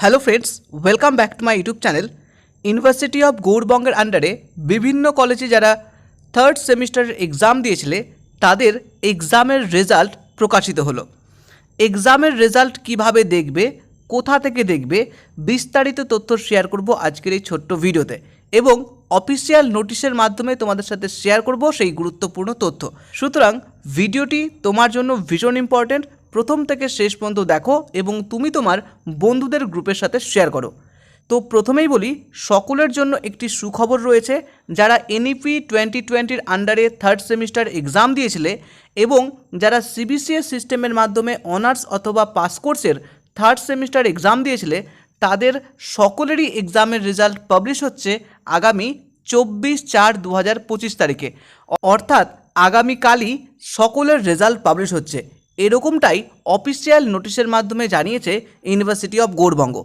Hello friends welcome back to my YouTube channel university of গৌরবঙ্গের আন্ডারে বিভিন্ন কলেজে যারা থার্ড সেমিস্টারের এক্সাম দিয়েছিলে, তাদের এক্সামের রেজাল্ট প্রকাশিত হলো। এক্সামের রেজাল্ট কীভাবে দেখবে, কোথা থেকে দেখবে, বিস্তারিত তথ্য শেয়ার করব আজকের এই ছোট্ট ভিডিওতে। এবং অফিসিয়াল নোটিশের মাধ্যমে তোমাদের সাথে শেয়ার করব সেই গুরুত্বপূর্ণ তথ্য। সুতরাং, ভিডিওটি তোমার জন্য ভীষণ ইম্পর্ট্যান্ট প্রথম থেকে শেষ পর্যন্ত দেখো এবং তুমি তোমার বন্ধুদের গ্রুপের সাথে শেয়ার করো। তো প্রথমেই বলি, সকলের জন্য একটি সুখবর রয়েছে, যারা এনইপি টোয়েন্টি টোয়েন্টির আন্ডারে থার্ড সেমিস্টার এক্সাম দিয়েছিলে এবং যারা সিবিসিএস সিস্টেমের মাধ্যমে অনার্স অথবা পাস কোর্সের থার্ড সেমিস্টার এক্সাম দিয়েছিলে, তাদের সকলেরই এক্সামের রেজাল্ট পাবলিশ হচ্ছে আগামী চব্বিশ চার দু হাজার পঁচিশ তারিখে। অর্থাৎ আগামীকালই সকলের রেজাল্ট পাবলিশ হচ্ছে। এরকমটাই অফিসিয়াল নোটিশের মাধ্যমে জানিয়েছে ইউনিভার্সিটি অফ গৌরবঙ্গ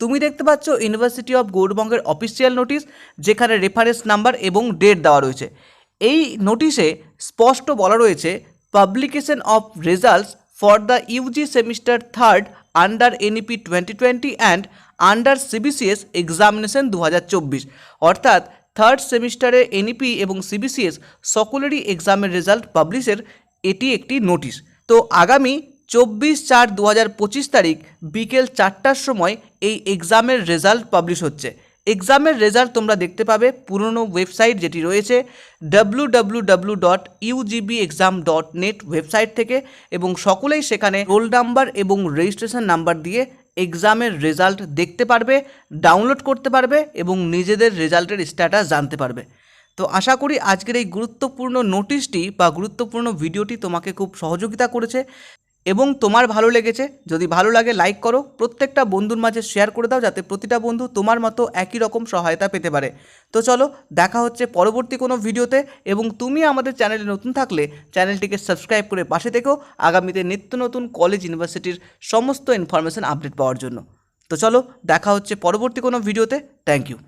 তুমি দেখতে পাচ্ছ ইউনিভার্সিটি অফ গৌরবঙ্গের অফিসিয়াল নোটিশ যেখানে রেফারেন্স নাম্বার এবং ডেট দেওয়া রয়েছে। এই নোটিশে স্পষ্ট বলা রয়েছে publication of results for the UG semester third under NEP twenty twenty and under CBCS examination দু হাজার চব্বিশ। অর্থাৎ থার্ড সেমিস্টারে এনইপি এবং সিবিসিএস সকলেরই এক্সামের রেজাল্ট পাবলিশের এটি একটি নোটিশ তো আগামী চব্বিশ চার দু হাজার পঁচিশ তারিখ বিকেল চারটার সময় এই এক্সামের রেজাল্ট পাবলিশ হচ্ছে। এক্সামের রেজাল্ট তোমরা দেখতে পাবে, পুরনো ওয়েবসাইট যেটি রয়েছে W W W dot UGB exam dot net website থেকে এবং সকলেই সেখানে রোল নাম্বার এবং রেজিস্ট্রেশন নাম্বার দিয়ে এক্সামের রেজাল্ট দেখতে পারবে, ডাউনলোড করতে পারবে এবং নিজেদের রেজাল্টের স্ট্যাটাস জানতে পারবে। তো আশা করি আজকের এই গুরুত্বপূর্ণ নোটিশটি বা গুরুত্বপূর্ণ ভিডিওটি তোমাকে খুব সহযোগিতা করেছে এবং তোমার ভালো লেগেছে। যদি ভালো লাগে লাইক করো। প্রত্যেকটা বন্ধুর মাঝে শেয়ার করে দাও যাতে প্রতিটা বন্ধু তোমার মতো একই রকম সহায়তা পেতে পারে। তো চলো, দেখা হচ্ছে পরবর্তী কোনো ভিডিওতে এবং তুমি আমাদের চ্যানেলে নতুন থাকলে চ্যানেলটিকে সাবস্ক্রাইব করে পাশে থেকেও আগামীতে নিত্য নতুন কলেজ ইউনিভার্সিটির সমস্ত ইনফরমেশন আপডেট পাওয়ার জন্য। তো চলো, দেখা হচ্ছে পরবর্তী কোনো ভিডিওতে। Thank you